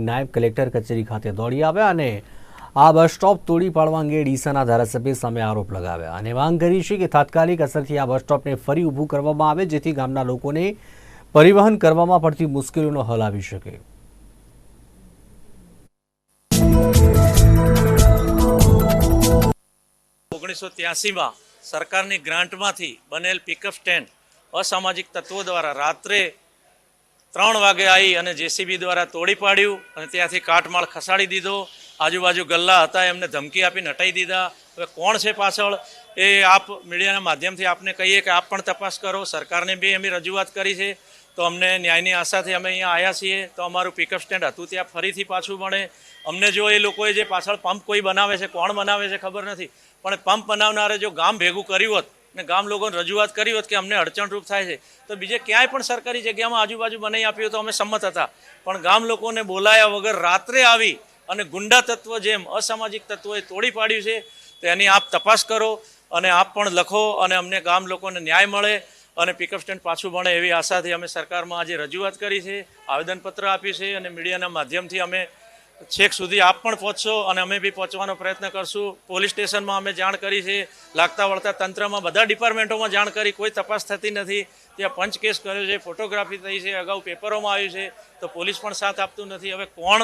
નાયબ કલેક્ટર કચેરી ખાતે દોડી આવ્યા અને આ બસ સ્ટોપ તોડી પાડવા અંગે ડીસાના ધારાસભ્ય સામે આરોપ લગાવ્યા. અને માંગ કરી છે કે તાત્કાલિક અસરથી આ બસ સ્ટોપને ફરી ઊભું કરવામાં આવે, જેથી ગામના લોકોને પરિવહન કરવામાં પડતી મુશ્કેલીઓનો હલ આવી શકે. ઓગણીસો ત્યાસીમાં સરકારની ગ્રાન્ટમાંથી બનેલ પિકઅપ સ્ટેન્ડ અસામાજિક તત્વો દ્વારા રાત્રે ત્રણ વાગે આવી અને જેસીબી દ્વારા તોડી પાડ્યું અને ત્યાંથી કાટમાળ ખસાડી દીધો. આજુબાજુ ગલ્લા હતા, એમને ધમકી આપીને હટાવી દીધા. હવે કોણ છે પાછળ? એ આપ મીડિયાના માધ્યમથી આપને કહીએ કે આપ પણ તપાસ કરો. સરકારને બી અમે રજૂઆત કરી છે. તો અમને ન્યાયની આશાથી અમે અહીંયા આવ્યા છીએ. તો અમારું પિકઅપ સ્ટેન્ડ હતું ત્યાં ફરીથી પાછું મળે અમને જો એ લોકોએ જે પાછળ પંપ કોઈ બનાવે છે, કોણ બનાવે છે ખબર નથી. પણ પંપ બનાવનારે જો ગામ ભેગું કર્યું હોત ને ગામ લોકોને રજૂઆત કરી હોત કે અમને અડચણરૂપ થાય છે, તો બીજે ક્યાંય પણ સરકારી જગ્યામાં આજુબાજુ બનાવી આપ્યું તો અમે સંમત હતા. પણ ગામ લોકોને બોલાયા વગર રાત્રે આવી અને ગુંડા તત્વ જેમ અસામાજિક તત્વોએ તોડી પાડ્યું છે, તો એની આપ તપાસ કરો અને આપ પણ લખો અને અમને ગામ લોકોને ન્યાય મળે અને પિકઅપ સ્ટેન્ડ પાછું મળે એવી આશાથી અમે સરકારમાં આજે રજૂઆત કરી છે, આવેદનપત્ર આપ્યું છે અને મીડિયાના માધ્યમથી અમે છેક સુધી આપ પણ પહોંચશો અને અમે બી પહોંચવાનો પ્રયત્ન કરશું. પોલીસ સ્ટેશનમાં અમે જાણ કરી છે. લાગતા વળતા તંત્રમાં બધા ડિપાર્ટમેન્ટોમાં જાણ કરી. કોઈ તપાસ થતી નથી. ત્યાં પંચ કેસ કર્યો છે, ફોટોગ્રાફી થઈ છે, અગાઉ પેપરોમાં આવ્યું છે. તો પોલીસ પણ સાથ આપતું નથી. હવે કોણ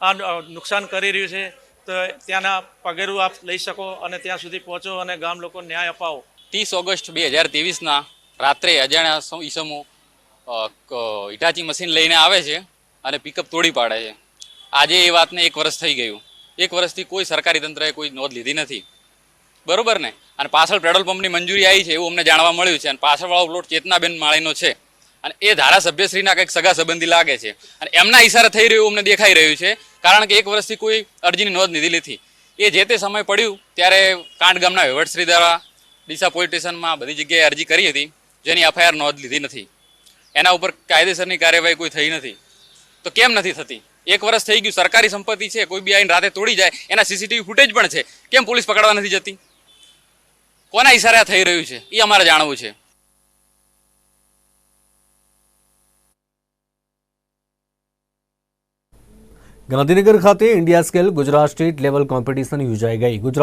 આ નુકસાન કરી રહ્યું છે? તો ત્યાંના પગેરું આપ લઈ શકો અને ત્યાં સુધી પહોંચો અને ગામ લોકો ન્યાય અપાવો. ત્રીસ ઓગસ્ટ બે હજાર ત્રેવીસના રાત્રે અજાણ્યા ઈસમો ઇટાચી મશીન લઈને આવે છે અને પિકઅપ તોડી પાડે છે. આજે એ વાતને એક વર્ષ થઈ ગયું. એક વર્ષથી કોઈ સરકારી તંત્રએ કોઈ નોંધ લીધી નથી. બરોબર ને? અને પાછળ પેટ્રોલ પંપની મંજૂરી આવી છે એવું અમને જાણવા મળ્યું છે અને પાછળવાળો પ્લોટ ચેતનાબેન માળીનો છે. અને એ ધારાસભ્યશ્રીના કંઈક સગા સંબંધી લાગે છે. અને એમના ઈશારે થઈ રહ્યું અમને દેખાઈ રહ્યું છે, કારણ કે એક વર્ષથી કોઈ અરજીની નોંધ લીધી નથી. એ જે તે સમય પડ્યું ત્યારે કાંડ ગામના વહીવટશ્રી દ્વારા ડીસા પોલીસ સ્ટેશનમાં બધી જગ્યાએ અરજી કરી હતી, જેની એફઆઈઆર નોંધ લીધી નથી. એના ઉપર કાયદેસરની કાર્યવાહી કોઈ થઈ નથી. તો કેમ નથી થતી? એક વર્ષ થઈ ગયું, સરકારી સંપત્તિ છે, કોઈ બી આઈને રાતે તોડી જાય, એના સીસીટીવી ફૂટેજ પણ છે. કેમ પોલીસ પકડવા નથી જતી? કોના ઇશારા થઈ રહ્યું છે? એ અમારે જાણવું છે. ગાંધીનગર ખાતે India skills Gujarat state level competition યોજાઈ ગઈ. ગુજરાત